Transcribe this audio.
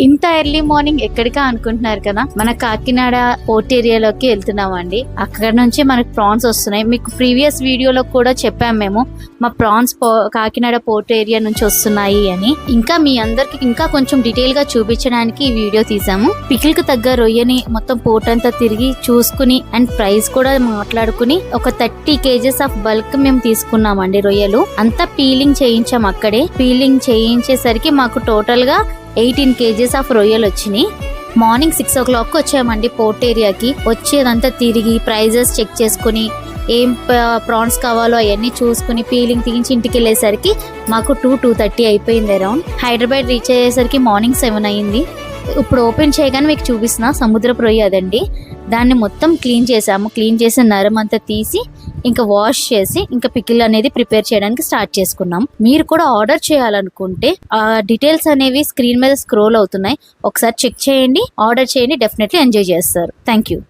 ఇంత early morning ఎక్కడికా అనుకుంటున్నారు కదా? మన కాకినాడ పోర్ట్ ఏరియాలోకి వెళ్తున్నామండి. అక్కడ నుంచి మనకు ప్రాన్స్ వస్తున్నాయి. మీకు ప్రీవియస్ వీడియోలో కూడా చెప్పాము మేము. మా ప్రాన్స్ కాకినాడ పోర్ట్ ఏరియా నుంచి వస్తున్నాయి అని. ఇంకా మీ అందరికి ఇంకా కొంచెం డీటెయిల్గా చూపించడానికి ఈ వీడియో తీసాము. పికిల్కు తగ్గ రొయ్యని మొత్తం పోర్ట్ అంతా తిరిగి చూసుకుని అండ్ ప్రైస్ కూడా మాట్లాడుకుని ఒక థర్టీ కేజెస్ ఆఫ్ బల్క్ మేము తీసుకున్నామండి రొయ్యలు. అంతా పీలింగ్ చేయించాం అక్కడే. పీలింగ్ చేయించేసరికి మాకు టోటల్గా ఎయిటీన్ కేజీస్ ఆఫ్ రొయ్యలు వచ్చినాయి. మార్నింగ్ సిక్స్ ఓ క్లాక్కి వచ్చామండి పోర్ట్ ఏరియాకి. వచ్చేదంతా తిరిగి ప్రైజెస్ చెక్ చేసుకుని ఏం ప్రాన్స్ కావాలో అవన్నీ చూసుకుని పీలింగ్ తీయించి ఇంటికి వెళ్ళేసరికి మాకు టూ టూ థర్టీ అయిపోయింది అరౌండ్. హైదరాబాద్ రీచ్ అయ్యేసరికి మార్నింగ్ సెవెన్ అయింది. ఇప్పుడు ఓపెన్ చేయగానే మీకు చూపిస్తున్నా సముద్రపు రొయ్య అదండి. దాన్ని మొత్తం క్లీన్ చేసాము. క్లీన్ చేసిన నరం అంతా తీసి ఇంకా వాష్ చేసి ఇంకా పికిల్ అనేది ప్రిపేర్ చేయడానికి స్టార్ట్ చేసుకున్నాం. మీరు కూడా ఆర్డర్ చేయాలనుకుంటే ఆ డీటెయిల్స్ అనేవి స్క్రీన్ మీద స్క్రోల్ అవుతున్నాయి. ఒకసారి చెక్ చేయండి ఆర్డర్ చేయండి డెఫినెట్లీ ఎంజాయ్ చేస్తారు. Thank you